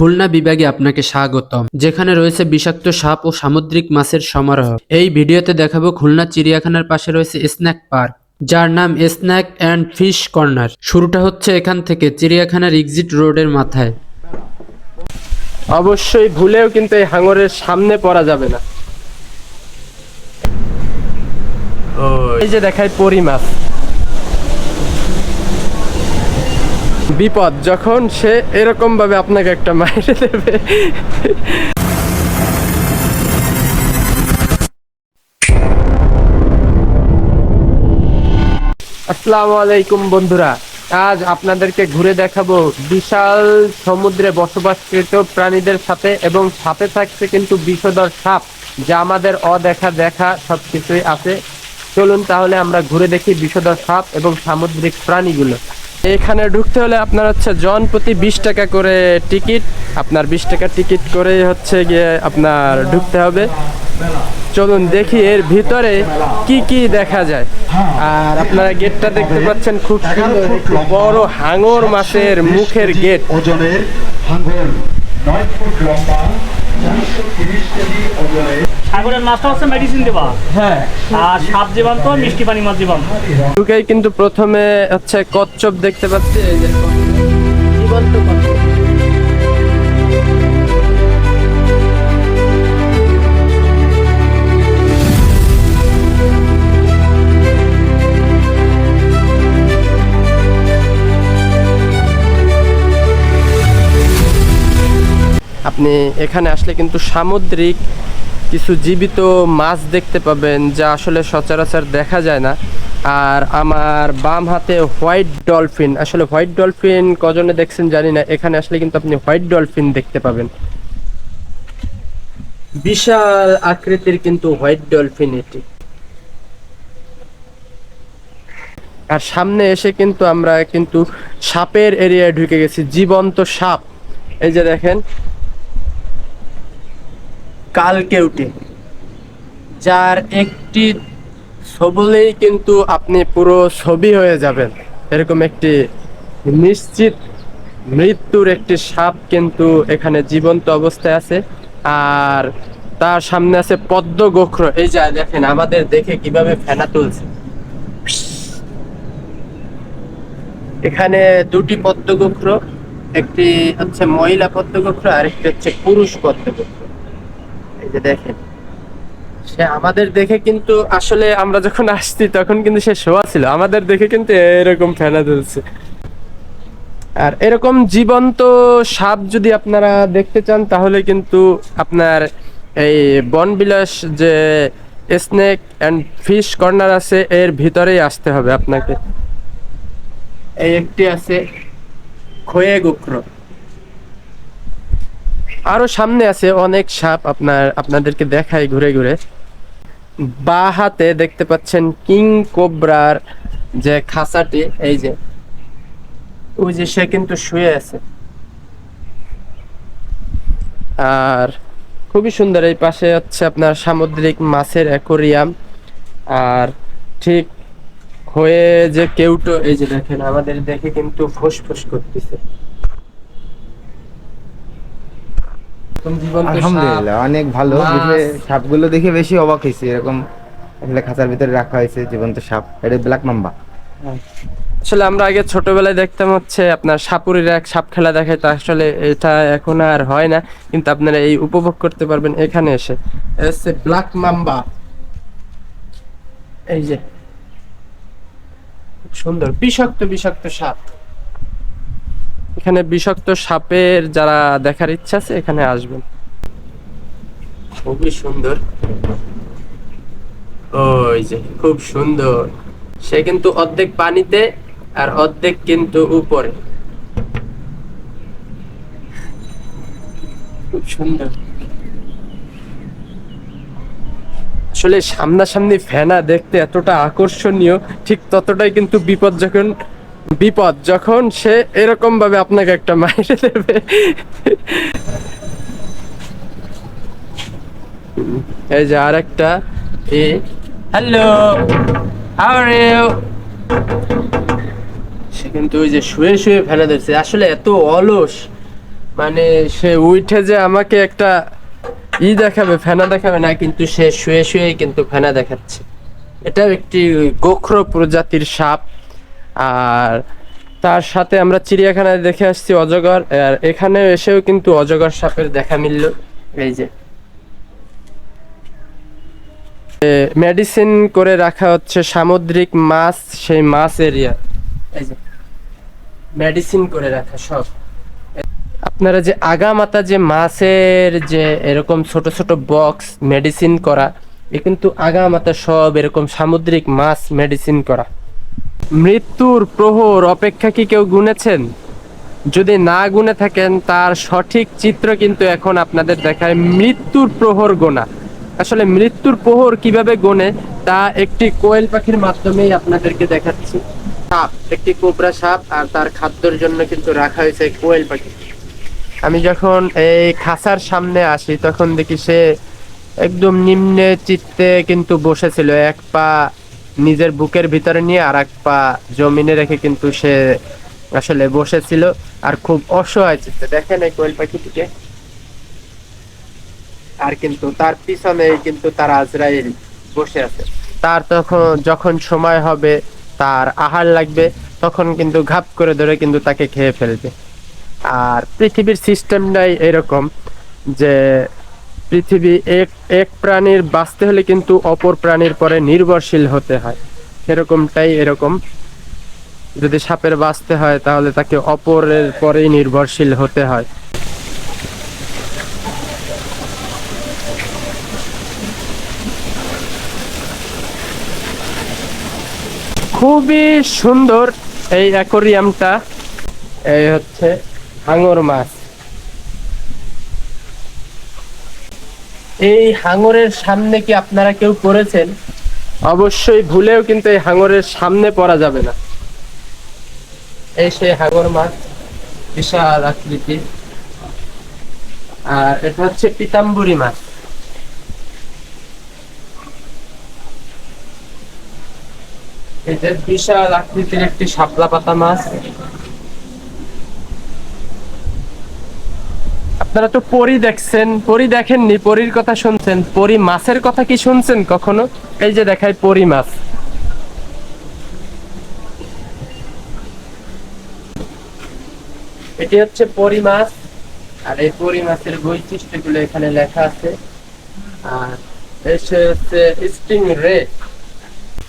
খুলনা বিভাগে আপনাকে স্বাগতম। যেখানে রয়েছে বিষাক্ত সাপ ও সামুদ্রিক মাছের সমারোহ। এই ভিডিওতে দেখাবো খুলনা চিড়িয়াখানার পাশে রয়েছে স্ন্যাক পার্ক, যার নাম স্ন্যাক অ্যান্ড ফিশ কর্নার। শুরুটা হচ্ছে এখান থেকে, চিড়িয়াখানার এক্সিট রোডের মাথায়। অবশ্যই ভুলেও কিন্তু এই হাঙরের সামনে পড়া যাবে না। এই যে দেখায় পরি মাছ। বিপদ, যখন সে এরকম ভাবে আপনাকে একটা মাইরে দেবে। আসসালামু আলাইকুম বন্ধুরা, আজ আপনাদেরকে ঘুরে দেখাবো বিশাল সমুদ্রে বসবাসকৃত প্রাণীদের সাথে এবং সাথে থাকছে কিন্তু বিষধর সাপ, যা আমাদের অদেখা দেখা সবকিছুই আছে। চলুন তাহলে আমরা ঘুরে দেখি বিষধর সাপ এবং সামুদ্রিক প্রাণীগুলো। এখানে ঢুকতে হলে আপনার হচ্ছে জন প্রতি বিশ টাকা করে টিকিট। আপনার বিশ টাকা টিকিট করে হচ্ছে গিয়ে আপনার ঢুকতে হবে। চলুন দেখি এর ভিতরে কি কি দেখা যায়। আর আপনারা গেটটা দেখতে পাচ্ছেন খুব সুন্দর বড় হাঙর মাছের মুখের গেট। ওজনের হাঙ্গর নয় ফুট লম্বা। সাগরের মাছটা হচ্ছে মেডিসিন হ্যাঁ। আর সাপ জীবান্ত মিষ্টি পানি মাছ জীবান্ত। ঢুকেই কিন্তু প্রথমে হচ্ছে কচ্ছপ দেখতে পাচ্ছি এই যে আপনি এখানে আসলে কিন্তু সামুদ্রিক কিছু জীবিত মাছ দেখতে পাবেন যা আসলে সচরাচর দেখা যায় না। আর আমার বাম হাতে হোয়াইট ডলফিন। আসলে হোয়াইট ডলফিন কজনে দেখছেন জানি না। এখানে আসলে কিন্তু আপনি হোয়াইট ডলফিন দেখতে পাবেন। বিশাল আকৃতির কিন্তু হোয়াইট ডলফিন এটি। আর সামনে এসে কিন্তু আমরা কিন্তু সাপের এরিয়ায় ঢুকে গেছি, জীবন্ত সাপ। এই যে দেখেন কালকেউটি যার একটি ছবলেই কিন্তু আপনি পুরো ছবি হয়ে যাবেন। এরকম একটি নিশ্চিত মৃত্যুর একটি সাপ কিন্তু এখানে জীবন্ত অবস্থায় আছে। আর তার সামনে আছে পদ্ম গোখর। এই যা দেখেন, আমাদের দেখে কীভাবে ফেনা তুলছে। এখানে দুটি পদ্ম পদ্মগোখ্র একটি হচ্ছে মহিলা পদ্ম পদ্মগোখ্র আর একটি হচ্ছে পুরুষ পদ্ম পদ্মগোখ্র যে দেখেন। সে আমাদের দেখে কিন্তু আসলে আমরা যখন আসছি তখন কিন্তু সে শোয়া ছিল। আমাদের দেখে কিন্তু এরকম ফেনা তুলছে আর এরকম জীবন্ত সাপ যদি আপনারা দেখতে চান, তাহলে কিন্তু আপনার এই বনবিলাস যে স্নেক অ্যান্ড ফিশ কর্নার আছে, এর ভিতরেই আসতে হবে আপনাকে। এই একটি আছে খয়ে গোখ্র আরও সামনে আছে অনেক সাপ আপনার, আপনাদেরকে দেখাই ঘুরে ঘুরে। বা হাতে দেখতে পাচ্ছেন কিং কোবরার যে খাঁচাটি, এই যে, ওই যে সে কিন্তু শুয়ে আছে। আর খুবই সুন্দর, এই পাশে হচ্ছে আপনার সামুদ্রিক মাছের অ্যাকোরিয়াম। আর ঠিক হয়ে যে কেউটো, এই যে দেখেন, আমাদের দেখে কিন্তু ফুস করতেছে এরকম জীবন্ত সাপ, আলহামদুলিল্লাহ অনেক ভালো। সাপগুলো দেখে বেশি অবাক হয়েছে। এরকম আসলে খাঁচার ভিতরে রাখা হয়েছে জীবন্ত সাপ। এটা ব্ল্যাক মাম্বা। আসলে আমরা আগে ছোটবেলায় দেখতাম হচ্ছে আপনার সাপুরের এক সাপ খেলা দেখে তা আসলে এটা এখন আর হয় না কিন্তু আপনারা এই উপভোগ করতে পারবেন এখানে এসে। এসে ব্ল্যাক মাম্বা। এই যে সুন্দর বিষাক্ত বিষাক্ত সাপ। এখানে বিষাক্ত সাপের যারা দেখার ইচ্ছা আছে, এখানে আসবেন। খুবই সুন্দর। ওই যে, খুব সুন্দর। সে কিন্তু অর্ধেক পানিতে আর অর্ধেক কিন্তু উপরে। খুব সুন্দর। আসলে সামনাসামনি ফেনা দেখতে এতটা আকর্ষণীয়, ঠিক ততটাই কিন্তু বিপদ যখন বিপদ, যখন সে এরকম ভাবে আপনাকে একটা মাইরে দেবে। এই যে আর একটা hello how are you say কিন্তু ওই যে শুয়ে শুয়ে ফেলে দিচ্ছে আসলে এত অলস। মানে সে উঠে যে আমাকে একটা ই দেখাবে, ফেনা দেখাবে না, কিন্তু সে শুয়ে শুয়ে কিন্তু ফেনা দেখাচ্ছে। এটা একটি গোখর প্রজাতির সাপ। আর তার সাথে আমরা চিড়িয়াখানায় দেখে আসছি অজগর, আর এখানে এসেও কিন্তু অজগর সাপের দেখা মিলল। এই যে। মেডিসিন করে রাখা হচ্ছে সামুদ্রিক মাছ, সেই মাছ এরিয়া। এই যে। মেডিসিন করে রাখা সব। আপনারা যে আগামাতা যে মাছের যে এরকম ছোট ছোট বক্স মেডিসিন করা, এ কিন্তু আগামাতা সব এরকম সামুদ্রিক মাছ মেডিসিন করা। মৃত্যুর প্রহর অপেক্ষা কি কেউ গুনেছেন? যদি না গুনে থাকেন, তার সঠিক চিত্র কিন্তু এখন আপনাদের দেখায়। মৃত্যুর প্রহর গোনা। আসলে মৃত্যুর প্রহর কীভাবে গোনে, তা একটি কোয়েল পাখির মাধ্যমেই আপনাদেরকে দেখাচ্ছি। সাপ, একটি কোবরা সাপ, আর তার খাদ্যের জন্য কিন্তু রাখা হয়েছে কোয়েল পাখি। আমি যখন এই খাসার সামনে আসি, তখন দেখি সে একদম নিম্নে চিত্তে কিন্তু বসেছিল, এক পা নিজের বুকের ভিতরে নিয়ে আর এক পা জমিনে রেখে কিন্তু সে আসলে বসেছিল আর খুব অসহায় চিত্তে। দেখেন এই কোয়েল পাখিটিকে। আর কিন্তু তার পিছনে কিন্তু তার আজরাইল বসে আছে। তার তখন যখন সময় হবে, তার আহার লাগবে, তখন কিন্তু ঘাপ করে ধরে কিন্তু তাকে খেয়ে ফেলবে। আর পৃথিবীর সিস্টেমটাই এরকম যে পৃথিবী এক এক প্রাণীর বাঁচতে হলে কিন্তু অপর প্রাণীর পরে নির্ভরশীল হতে হয়। সেরকমটাই এরকম। যদি সাপের বাঁচতে হয়, তাহলে তাকে অপরের পরেই নির্ভরশীল হতে হয়। খুবই সুন্দর এই অ্যাকোরিয়ামটা। এই হচ্ছে হাঙর মাছ। এই হাঙরের সামনে কি আপনারা কেউ পড়েছেন? অবশ্যই ভুলেও কিন্তু এই হাঙরের সামনে পড়া যাবে না। এই সেই হাঙর মাছ বিশাল আকৃতি। আর এটা হচ্ছে পিতাম্বরী মাছ এটা বিশাল আকৃতির একটি শাপলা পাতা মাছ। আপনারা তো পরি দেখছেন, পরি দেখেননি, পরির কথা শুনছেন। পরি মাছের কথা কি শুনছেন কখনো? এই যে দেখায় পরি মাছ। এটি হচ্ছে পরি মাছ, আর এই পরি মাছের বৈশিষ্ট্যগুলো এখানে লেখা আছে। আর এসে হচ্ছে স্টিং রে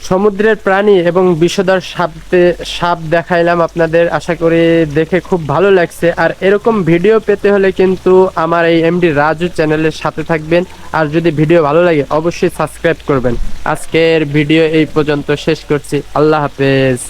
সমুদ্রের প্রাণী এবং বিষধর সাপতে সাপ দেখাইলাম আপনাদের। আশা করি দেখে খুব ভালো লাগছে। আর এরকম ভিডিও পেতে হলে কিন্তু আমার এই এমডি রাজু চ্যানেলের সাথে থাকবেন। আর যদি ভিডিও ভালো লাগে, অবশ্যই সাবস্ক্রাইব করবেন। আজকের ভিডিও এই পর্যন্ত শেষ করছি। আল্লাহ হাফেজ।